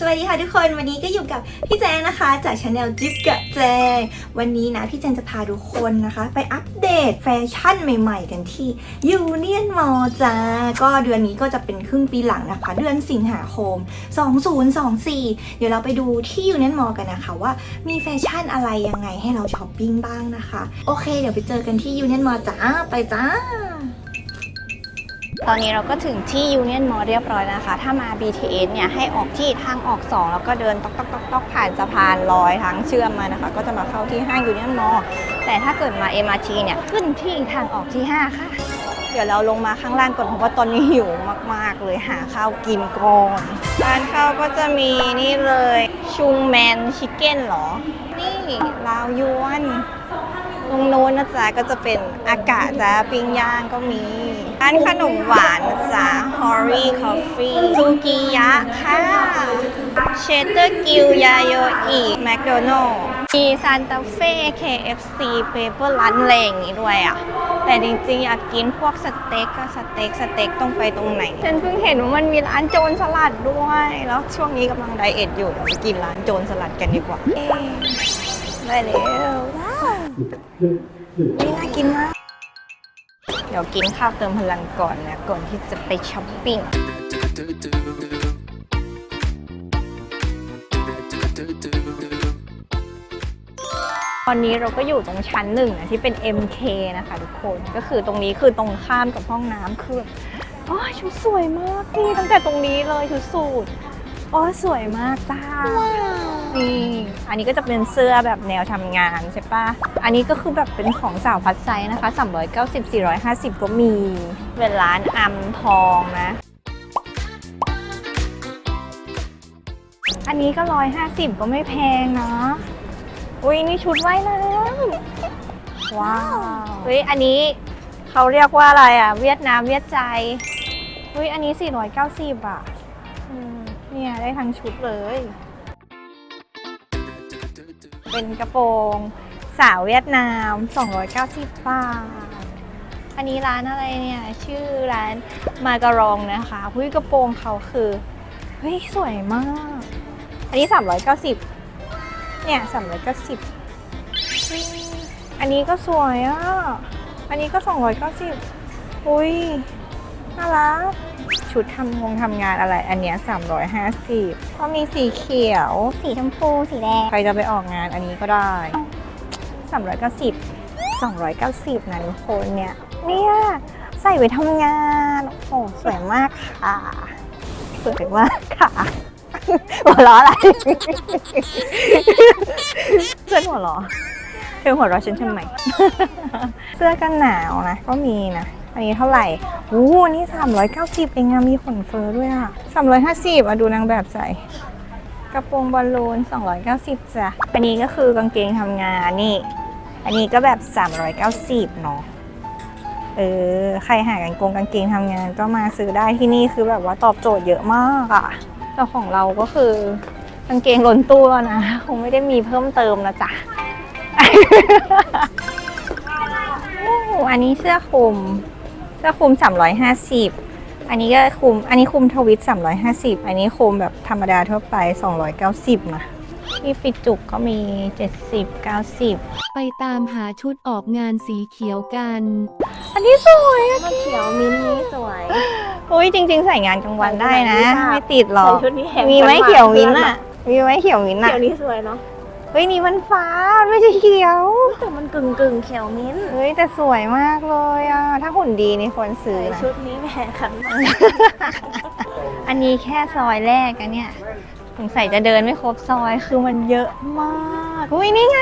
สวัสดีค่ะทุกคนวันนี้ก็อยู่กับพี่แจงนะคะ จากช anel จิ๊บกับแจง วันนี้นะพี่แจงจะพาทุกคนนะคะ ไปอัปเดตแฟชั่นใหม่ ๆ กันที่ Union Mall จ้าก็เดือนนี้ก็จะเป็นครึ่งปีหลังนะคะ เดือนสิงหาคม 2024 เดี๋ยวเราไปดูที่ Union Mall กันนะคะว่ามีแฟชั่นอะไรยังไงให้เราช้อปปิ้งบ้างนะคะ โอเค เดี๋ยวไปเจอกันที่ Union Mall จ้าไปจ้า ตอนนี้เราก็ถึงที่ Union Mall เรียบร้อยแล้วนะคะ ถ้ามา BTS เนี่ยให้ออกที่ทางออก 2 แล้วก็เดินต๊อกต๊อกต๊อกต๊อกผ่านสะพานลอยทางเชื่อมมานะคะ ก็จะมาเข้าที่ห้าง Union Mall แต่ถ้าเกิดมา MRT เนี่ยขึ้นที่ทางออกที่ 5 ค่ะ เดี๋ยวเราลงมาข้างล่างก่อนเพราะว่าตอนนี้หิวมาก ๆ เลยหาข้าวกินก่อนร้านข้าวก็จะมีนี่เลยชุงแมนชิคเก้นหรอ นี่ลาวยวน ตรงโน้นนะจ๊ะก็จะเป็นอากาศจ้ะปิ้งย่างก็มีร้านขนมหวานนะจ๊ะ Hori Coffee ทูกิยะค่ะเชเตอร์กิวยาโยอิแมคโดนัลมีซานตาเฟ่ KFC เปเปอร์รันอะไรอย่างงี้ด้วยอะ แต่จริงๆ อยากกินพวกสเต็กก็สเต็กสเต็กต้องไปตรงไหน ฉันเพิ่งเห็นว่ามันมีร้านโจรสลัดด้วย แล้วช่วงนี้กำลังไดเอทอยู่เดี๋ยวไปกินร้านโจรสลัดกันดีกว่า ได้แล้วว้าวนี่น่ากินมาก เดี๋ยวกินข้าวเติมพลังก่อนนะ ก่อนที่จะไปช้อปปิ้ง ตอนนี้เราก็อยู่ตรงชั้นหนึ่งนะที่เป็น MK นะคะทุกคน ก็คือตรงนี้คือตรงข้ามกับห้องน้ำคือโอ้ยชุดสวยมากนี่ตั้งแต่ตรงนี้เลยชุดสูทโอ้ยสวยมากจ้า นี่อันนี้ก็จะเป็นเสื้อแบบแนวทำงานใช่ปะอันนี้ก็คือแบบเป็นของสาวพัดไซส์นะคะ 390 450 ก็มี เป็นร้านอัมทองนะ อันนี้ก็ 150 ก็ไม่แพงนะอุ้ยนี่ชุดว่ายน้ำว้าวเฮ้ยอันนี้เขาเรียกว่าอะไรอะ เวียดนามเวียดใจเฮ้ยอันนี้ 490 อะเนี่ยได้ทั้งชุดเลย เป็นกระโปรงสาวเวียดนาม 290 บาท อันนี้ร้านอะไรเนี่ย ชื่อร้านมาการองนะคะหุ้ยกระโปรงเขาคือเฮ้ยสวยมาก อันนี้ 390 เนี่ย 390 อันนี้ก็สวยอะ อันนี้ก็ 290 อุ้ย น่ารักชุดทำงงทำงานอะไรอันเนี้ย350ก็มีสีเขียว สีชมพู สีแดง ใครจะไปออกงานอันนี้ก็ได้ 390 290 นะทุกคนเนี่ย เนี่ยใส่ไว้ทำงาน โอ้โหสวยมากค่ะ สวยมากค่ะหัวเราะอะไรเพื่อนหัวเราะเธอหัวเราะฉันทำไม เสื้อกันหนาวนะ ก็มีนะ อันนี้เท่าไหร่โอ้อันนี้390เองอะมีขนเฟอร์ด้วยอะ350อะดูนางแบบใส่ กระโปรงบอลลูน 290จ้ะ อันนี้ก็คือกางเกงทำงานนี่ อันนี้ก็แบบ 390 เนาะเออ ใครหากางกงกางเกงทำงานก็มาซื้อได้ที่นี่คือแบบว่าตอบโจทย์เยอะมากอะแต่ของเราก็คือกางเกงล้นตู้แล้วนะ คงไม่ได้มีเพิ่มเติมนะจ๊ะโอ้โหอันนี้เสื้อคลุม เสื้อคลุม 350 อันนี้ก็คลุม อันนี้คลุมทวิต 350 อันนี้คลุมแบบธรรมดาทั่วไป 290 นะที่ปิดจุกก็มี 70 90 ไปตามหาชุดออกงานสีเขียวกัน อันนี้สวยอะเขียวมิ้นท์นี้สวย อุ้ยจริง ๆ ใส่งานกลางวันได้นะ ใส่ชุดนี้ไม่ติดหรอก ใส่ชุดนี้แหกมีไหมกันมาเขียวมิ้นท์เพื่อนอะมีไหมเขียวมิ้นท์อะเขียวนี้สวยเนาะ เฮ้ยนี่มันฟ้ามันไม่ใช่เขียวแต่มันกึ่งกึ่งๆเขียวมิ้นท์เฮ้ยแต่สวยมากเลยอะถ้าหุ่นดีนี่ควรซื้อใส่นะ ชุดนี้แหม่ขันมากอันนี้แค่ซอยแรกอะเนี่ยสงสัยจะเดินไม่ครบซอยคือมันเยอะมากอุ้ยนี่ไง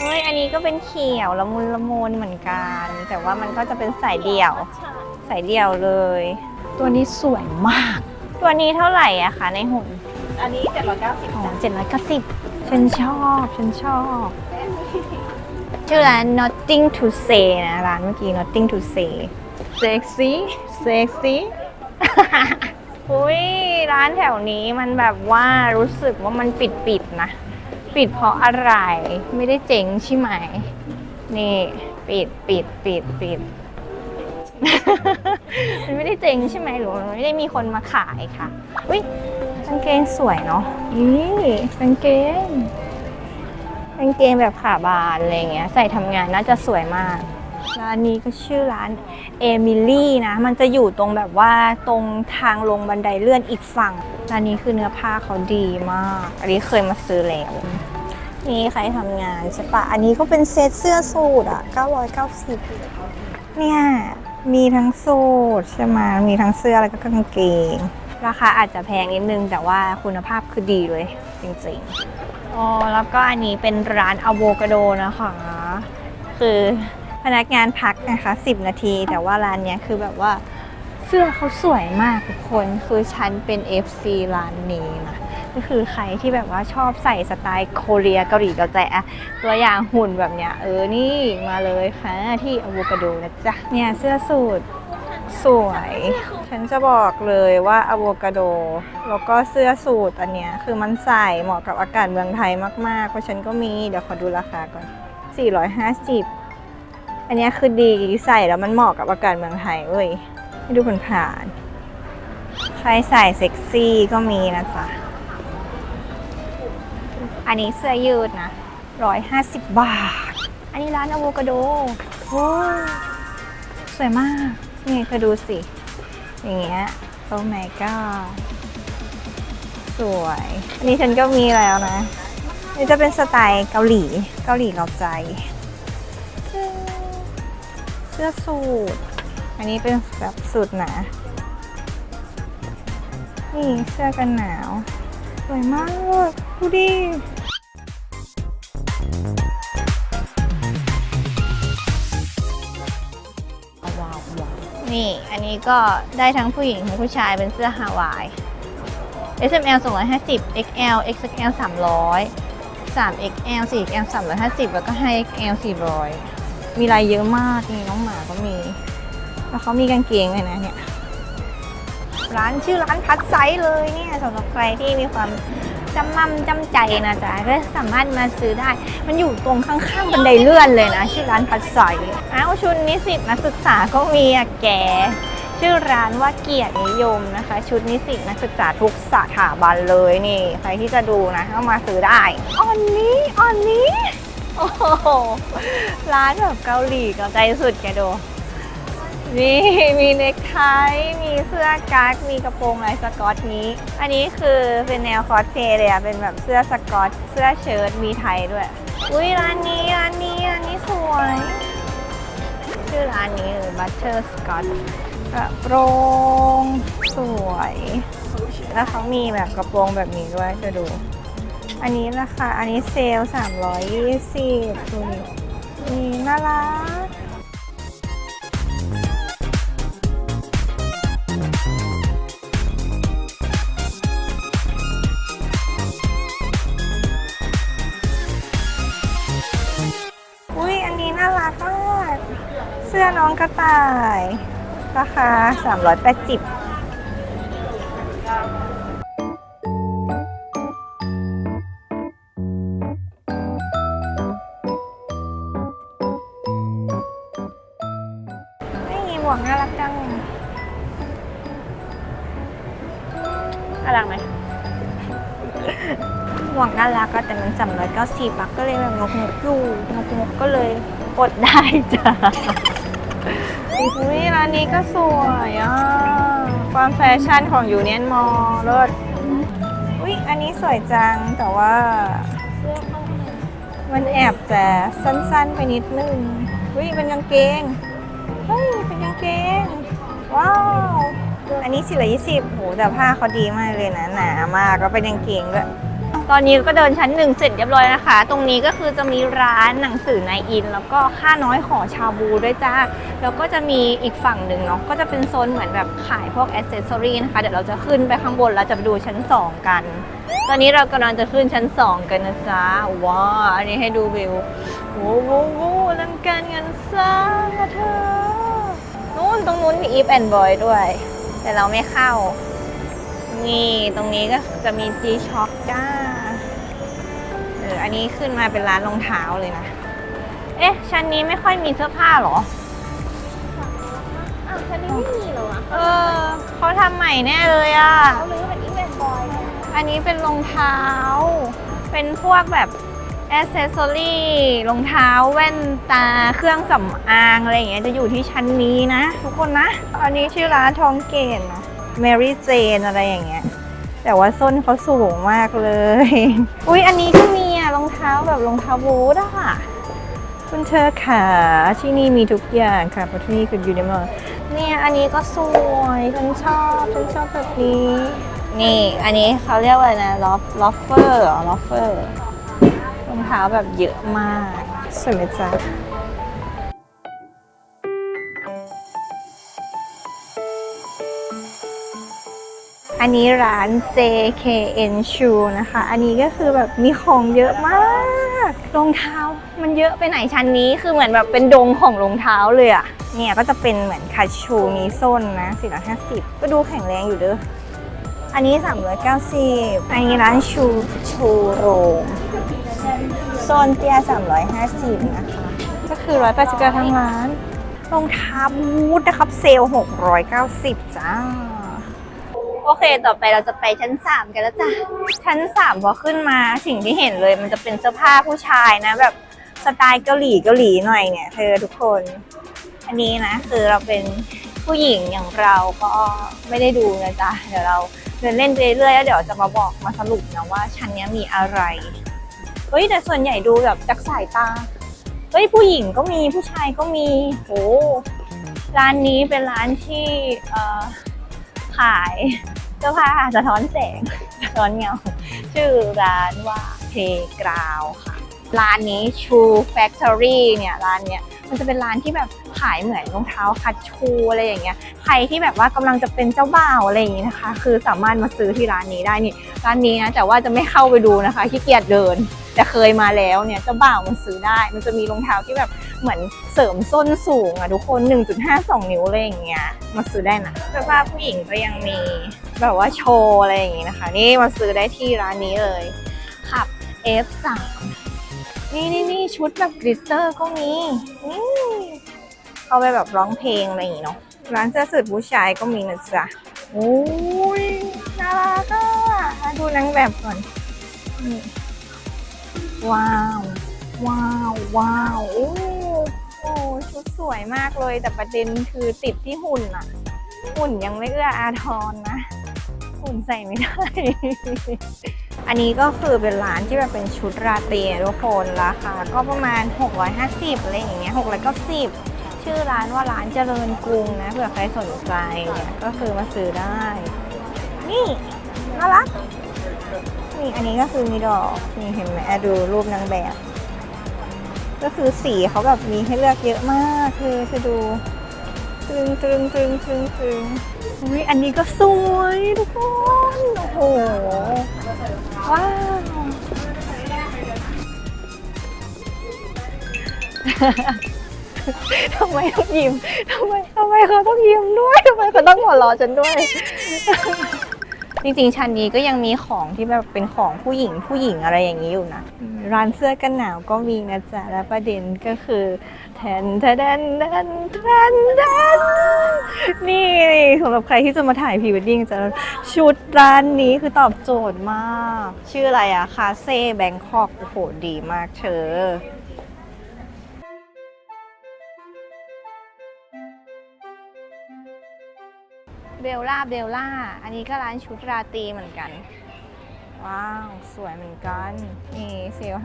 เฮ้ยอันนี้ก็เป็นเขียวละมุนละมุนเหมือนกัน แต่ว่ามันก็จะเป็นสายเดี่ยว สายเดี่ยวเลย ตัวนี้สวยมาก ตัวนี้เท่าไหร่อะคะในหุ่นอันนี้790อ๋อเจ็ดร้อยเก้าสิบ ฉันชอบ ฉันชอบ ชื่อร้าน Nothing to say นะ ร้านเมื่อกี้ Nothing to say sexy sexy อุ้ยร้านแถวนี้มันแบบว่ารู้สึกว่ามันปิดปิดๆนะ ปิดเพราะอะไร ไม่ได้เจ๋งใช่ไหม นี่ ปิดปิดปิดปิดมันไม่ได้เจ๋งใช่ไหมหรือว่ามันไม่ได้มีคนมาขายค่ะอุ้ย กางเกงสวยเนาะนี่กางเกงกางเกงแบบขาบานอะไรเงี้ย ใส่ทำงานน่าจะสวยมาก ร้านนี้ก็ชื่อร้านเอมิลี่นะ มันจะอยู่ตรงแบบว่าตรงทางลงบันไดเลื่อนอีกฝั่ง ร้านนี้คือเนื้อผ้าเขาดีมาก อันนี้เคยมาซื้อแล้ว นี่ใครทำงานใช่ปะ อันนี้ก็เป็นเซตเสื้อสูทอะ 990 เนี่ย มีทั้งสูทใช่ไหมมีทั้งเสื้อแล้วก็กางเกง ราคาอาจจะแพงนิดนึง แต่ว่าคุณภาพคือดีเลยจริงๆอ๋อแล้วก็อันนี้เป็นร้านอะโวคาโดนะคะ คือพนักงานพักนะคะ 10 นาที แต่ว่าร้านเนี้ยคือแบบว่าเสื้อเขาสวยมากทุกคนคือฉันเป็น FC ร้านนี้นะก็คือใครที่แบบว่าชอบใส่สไตล์โคเรียเกาหลีเกาใจอะตัวอย่างหุ่นแบบเนี้ยเออนี่มาเลยค่ะที่อะโวคาโดนะจ๊ะเนี่ยเสื้อสูท สวย ฉันจะบอกเลยว่าอะโวคาโด แล้วก็เสื้อสูทอันเนี้ยคือมันใส่เหมาะกับอากาศเมืองไทยมากๆ เพราะฉันก็มี เดี๋ยวขอดูราคาก่อน 450 อันเนี้ยคือดีใส่แล้วมันเหมาะกับอากาศเมืองไทยเว้ยให้ดูผ่านๆใครใส่เซ็กซี่ก็มีนะจ๊ะ อันนี้เสื้อยืดนะร้อยห้าสิบบาท อันนี้ร้านอะโวคาโด โอ้ สวยมาก นี่เธอดูสิ อย่างเงี้ยโอ้ my god สวย อันนี้ฉันก็มีแล้วนะ นี่จะเป็นสไตล์เกาหลี เกาหลีเราใจ เสื้อสูทอันนี้เป็นแบบสูทหนา นี่เสื้อกันหนาว สวยมาก ดูดิ นี่ อันนี้ก็ได้ทั้งผู้หญิงทั้งผู้ชายเป็นเสื้อฮาวาย S M L 250 X L X L 300 3 X L 4 X L 350 แล้วก็5 X L 400 มีลายเยอะมากนี่น้องหมาก็มี แล้วเขามีกางเกงเลยนะเนี่ย ร้านชื่อร้านพัดไซส์เลยเนี่ยสำหรับใครที่มีความ จำมั่มจำใจนะจ๊ะก็สามารถมาซื้อได้ มันอยู่ตรงข้างๆบันไดเลื่อนเลยนะชื่อร้านพัดไซส์อ้าวชุดนิสิตนักศึกษาก็มีอะแกชื่อร้านว่าเกียรตินิยมนะคะ ชุดนิสิตนักศึกษาทุกสถาบันเลยนี่ ใครที่จะดูนะก็มาซื้อได้ออนนี้ออนนี้โอ้โหร้านแบบเกาหลีเกาใจสุดแกดู นี่มีเนคไทมีเสื้อกั๊กมีกระโปรงลายสกอตนี้ อันนี้คือเป็นแนวคอสเพลย์เลยอะเป็นแบบเสื้อสกอต เสื้อเชิ้ตมีไทยด้วย อุ้ยร้านนี้ร้านนี้ร้านนี้สวย ชื่อร้านนี้เลย Butter Scott กระโปรงสวย แล้วเขามีแบบกระโปรงแบบนี้ด้วยจะดู อันนี้ราคาอันนี้เซลล์320ดูดินี่น่ารัก กระต่ายราคา380นี่หมวกน่ารักจังน่ารักไหมหมวกน่ารักก็แต่มันสามร้อยเก้าสิบอะก็เลยแบบงกงกๆอยู่งกงกๆก็เลยอดได้จ้ะ อุ้ยร้านนี้ก็สวยอะ ความแฟชั่นของยูเนียนมอลรถอุ้ยอันนี้สวยจังแต่ว่า มันแอบจะสั้นๆไปนิดนึงอุ้ยเป็นกางเกงเฮ้ยเป็นกางเกง ว้าว อันนี้สี่ร้อยยี่สิบโหแต่ผ้าเขาดีมากเลยนะหนามากก็เป็นกางเกงด้วย ตอนนี้ก็เดินชั้นหนึ่งเสร็จเรียบร้อยนะคะ ตรงนี้ก็คือจะมีร้านหนังสือนายอิน แล้วก็ค่าน้อยขอชาบูด้วยจ้า แล้วก็จะมีอีกฝั่งหนึ่งเนาะ ก็จะเป็นโซนเหมือนแบบขายพวกอ c เซสซอรีนะคะ เดี๋ยวเราจะขึ้นไปข้างบนแล้วจะไปดูชั้น 2 กัน ตอนนี้เรากำลังจะขึ้นชั้น 2 กันนะจ๊ะ ว้า อันนี้ให้ดูวิวโว้โว้โว้อลังการงานสร้างเธอ นู่นตรงนู้นมีอีฟแอนด์บอยด้วย แต่เราไม่เข้า นี่ตรงนี้ก็จะมี G Shock จ้าเอออันนี้ขึ้นมาเป็นร้านรองเท้าเลยนะ เอ๊ะชั้นนี้ไม่ค่อยมีเสื้อผ้าเหรอ อ้าวชั้นนี้ไม่มีเหรอวะเออเขาทำใหม่แน่เลยอะ เขาเลยว่าเป็นอีเวนต์บอยอันนี้เป็นรองเท้า เป็นพวกแบบแอ c เซสซอรี่รองเท้าแว่นตาเครื่องสำอางอะไรอย่างเงี้ยจะอยู่ที่ชั้นนี้นะ ทุกคนนะ อันนี้ชื่อร้านทองเกตนะ Mary Jane อะไรอย่างเงี้ย แต่ว่าส้นเขาสูงมากเลย อุ๊ยอันนี้ก็มีอะรองเท้าแบบรองเท้าบูทอะค่ะ คุณเธอขาที่นี่มีทุกอย่างค่ะเพราะที่นี่คือยูนิมอลเนี่ยอันนี้ก็สวยฉันชอบฉันชอบแบบนี้ นี่อันนี้เขาเรียกว่าอะไรนะล็อฟล็อฟเฟอร์ล็อฟเฟอร์รองเท้าแบบเยอะมากสวยไหมจ๊ะ อันนี้ร้าน JKN Shoe นะคะ อันนี้ก็คือแบบมีของเยอะมากรองเท้ามันเยอะไปไหนชั้นนี้คือเหมือนแบบเป็นดงของรองเท้าเลยอะเนี่ยก็จะเป็นเหมือนคาชูมีส้นนะ450 ก็ดูแข็งแรงอยู่เด้ออันนี้ 390 อันนี้ร้านชูชูโรงโซนเตีย350 นะคะ ก็คือ 189ทั้งร้านรองเท้าบูทนะครับ เซลล์690 จ้า โอเค ต่อไปเราจะไปชั้น 3 กันแล้วจ้ะ ชั้น 3 พอขึ้นมาสิ่งที่เห็นเลย มันจะเป็นเสื้อผ้าผู้ชายนะ แบบสไตล์เกาหลีเกาหลีหน่อยเนี่ยเธอทุกคน อันนี้นะ คือเราเป็นผู้หญิงอย่างเราก็ไม่ได้ดูนะจ๊ะ เดี๋ยวเราเดินเล่นไปเรื่อยๆแล้วเดี๋ยวจะมาบอกมาสรุปนะว่าชั้นนี้มีอะไร เฮ้ยแต่ส่วนใหญ่ดูแบบจากสายตา เฮ้ยผู้หญิงก็มีผู้ชายก็มีโหร้านนี้เป็นร้านที่เอ่อ ขายเสื้อผ้าสะท้อนแสงสะท้อนเงา ชื่อร้านว่า Playground ค่ะ ร้านนี้ True Factory เนี่ยร้านเนี้ยมันจะเป็นร้านที่แบบขายเหมือนรองเท้าคัชชูอะไรอย่างเงี้ย ใครที่แบบว่ากำลังจะเป็นเจ้าบ่าวอะไรอย่างงี้นะคะ คือสามารถมาซื้อที่ร้านนี้ได้นี่ร้านนี้นะแต่ว่าจะไม่เข้าไปดูนะคะขี้เกียจเดิน แต่เคยมาแล้วเนี่ยเจ้าบ่าวมันซื้อได้ มันจะมีรองเท้าที่แบบ เหมือนเสริมส้นสูงอะทุกคน 1.52 นิ้วอะไรอย่างเงี้ยมาซื้อได้นะเสื้อผ้าผู้หญิงก็ยังมีแบบว่าโชว์อะไรอย่างงี้นะคะ นี่มาซื้อได้ที่ร้านนี้เลยขับ F3 นี่นี่นี่ชุดแบบกลิตเตอร์ก็มีนี่เอาไปแบบร้องเพลงอะไรอย่างงี้เนาะร้านเสื้อสูทผู้ชายก็มีนะจ๊ะโอ้ยน่ารักอะดูนางแบบก่อนว้าวว้าวว้าว โอ้ชุดสวยมากเลยแต่ประเด็นคือติดที่หุ่นอะหุ่นยังไม่เอื้ออาทรนะ หุ่นใส่ไม่ได้ อันนี้ก็คือเป็นร้านที่แบบเป็นชุดราตรีทุกคนราคาก็ประมาณ 650อะไรอย่างเงี้ย690 ชื่อร้านว่าร้านเจริญกรุงนะเผื่อใครสนใจเนี่ยก็คือมาซื้อได้ นี่น่ารักนี่อันนี้ก็คือมีดอกนี่เห็นไหมอะดูรูปนางแบบ ก็คือสีเขาแบบมีให้เลือกเยอะมากคือจะดูตึงตึงตึงตึงตึงอุ้ยอันนี้ก็สวยทุกคน โอ้โห ว้าว ทำไมต้องยิ้มทำไมทำไมเขาต้องยิ้มด้วยทำไมเขาต้องหัวเราะฉันด้วย จริงๆชั้นนี้ก็ยังมีของที่แบบเป็นของผู้หญิงผู้หญิงอะไรอย่างนี้อยู่นะ ร้านเสื้อกันหนาวก็มีนะจ๊ะ และประเด็นก็คือแทนแทนแทนแทนแทนแทนนี่สำหรับใครที่จะมาถ่ายพรีเวดดิ้งจะชุดร้านนี้คือตอบโจทย์มาก ชื่ออะไรอะคาเซ่แบงคอกโอ้โหดีมากเธอ เบลล่าเบลล่า อันนี้ก็ร้านชุดราตรีเหมือนกัน ว้าว สวยเหมือนกัน นี่เซลล์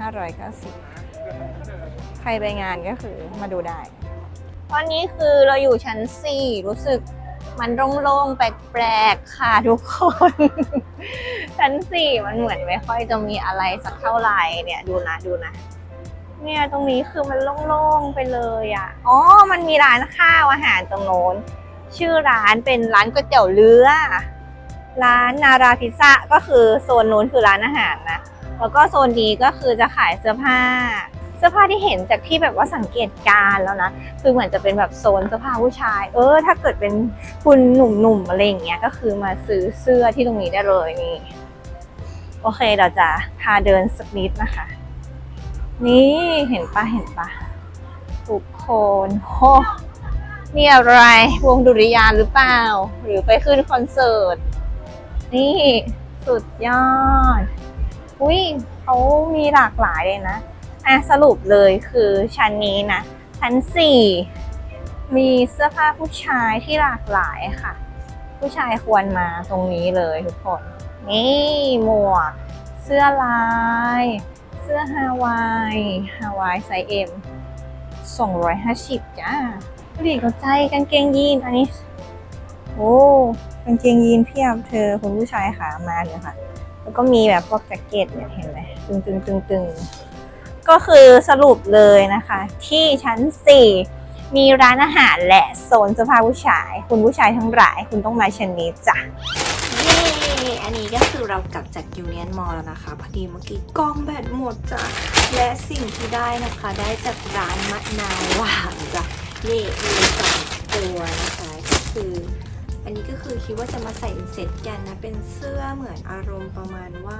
590ใครไปงานก็คือมาดูได้ ตอนนี้คือเราอยู่ชั้น4รู้สึกมันโล่งๆ แปลกๆ ค่ะทุกคน ชั้น4มันเหมือนไม่ค่อยจะมีอะไรสักเท่าไหร่เนี่ยดูนะดูนะเนี่ยตรงนี้คือมันโล่งๆ ไปเลยอะ อ๋อ มันมีร้านข้าวอาหารตรงโน้น ชื่อร้านเป็นร้านก๋วยเตี๋ยวเรือ ร้านนาราพิซซ่าก็คือโซนนู้นคือร้านอาหารนะ แล้วก็โซนนี้ก็คือจะขายเสื้อผ้า เสื้อผ้าที่เห็นจากที่แบบว่าสังเกตการแล้วนะ คือเหมือนจะเป็นแบบโซนเสื้อผ้าผู้ชาย เออ ถ้าเกิดเป็นคุณหนุ่มๆอะไรอย่างเงี้ย ก็คือมาซื้อเสื้อที่ตรงนี้ได้เลยนี่ โอเคเราจะพาเดินสักนิดนะคะ นี่เห็นปะเห็นปะทุกคนโอ้ นี่อะไร วงดุริยางหรือเปล่า หรือไปขึ้นคอนเสิร์ต นี่สุดยอด อุ้ยเขามีหลากหลายเลยนะ อะสรุปเลยคือชั้นนี้นะ ชั้นสี่มีเสื้อผ้าผู้ชายที่หลากหลายค่ะ ผู้ชายควรมาตรงนี้เลยทุกคน นี่หมวก เสื้อลาย เสื้อฮาวาย ฮาวายไซส์เอ็ม250 จ้า ดูดิเขาใจกางเกงยีนอันนี้ โอ้กางเกงยีนเพียบเธอคุณผู้ชายขามาเลยค่ะ แล้วก็มีแบบพวกแจ็คเก็ตเนี่ยเห็นไหมตึงตึงตึงตึงก็คือสรุปเลยนะคะ ที่ชั้น 4 มีร้านอาหารและโซนเสื้อผ้าผู้ชาย คุณผู้ชายทั้งหลาย คุณต้องมาชั้นนี้จ้ะเย้อันนี้ก็คือเรากลับจากยูเนียนมอลแล้วนะคะ พอดีเมื่อกี้กล้องแบตหมดจ้ะและสิ่งที่ได้นะคะ ได้จากร้านมะนาวหวานจ้ะ นี่มีสองตัวนะคะก็คือ อันนี้ก็คือคิดว่าจะมาใส่เป็นเซ็ตกันนะ เป็นเสื้อเหมือนอารมณ์ประมาณว่า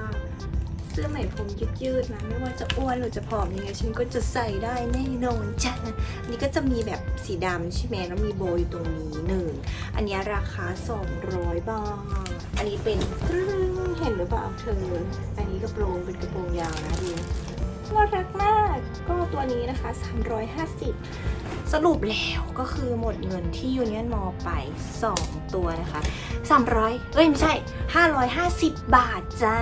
เสื้อไหมพรมยืดๆนะไม่ว่าจะอ้วนหรือจะผอมยังไงฉันก็จะใส่ได้แน่นอนจ้ะอันนี้ก็จะมีแบบสีดำใช่ไหมแล้วมีโบอยู่ตรงนี้หนึ่งอันนี้ราคา 200 บาท อันนี้เป็นตรึ้งเห็นหรือเปล่าเธออันนี้กระโปรงเป็นกระโปรงยาวนะดูน่ารักมาก ก็ตัวนี้นะคะ 350 สรุปแล้วก็คือหมดเงินที่ยูเนียนมอไป 2 ตัวนะคะ 300 เอ้ย ไม่ใช่ 550 บาทจ้า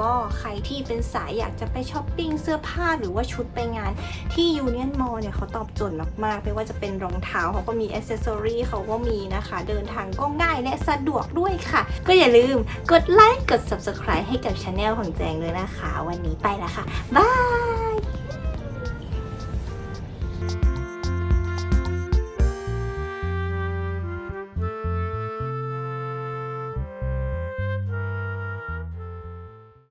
ก็ใครที่เป็นสายอยากจะไปช้อปปิ้งเสื้อผ้าหรือว่าชุดไปงานที่ยูเนียนมอลเนี่ยเขาตอบโจทย์มากๆ ไม่ว่าจะเป็นรองเท้าเขาก็มีอ c เซสซอรีเขาก็มีนะคะ เดินทางก็ง่ายและสะดวกด้วยค่ะ ก็อย่าลืมกดไลค์กด subscribe ให้กับช anel ของแจงเลยนะคะ วันนี้ไปแล้วค่ะ บาย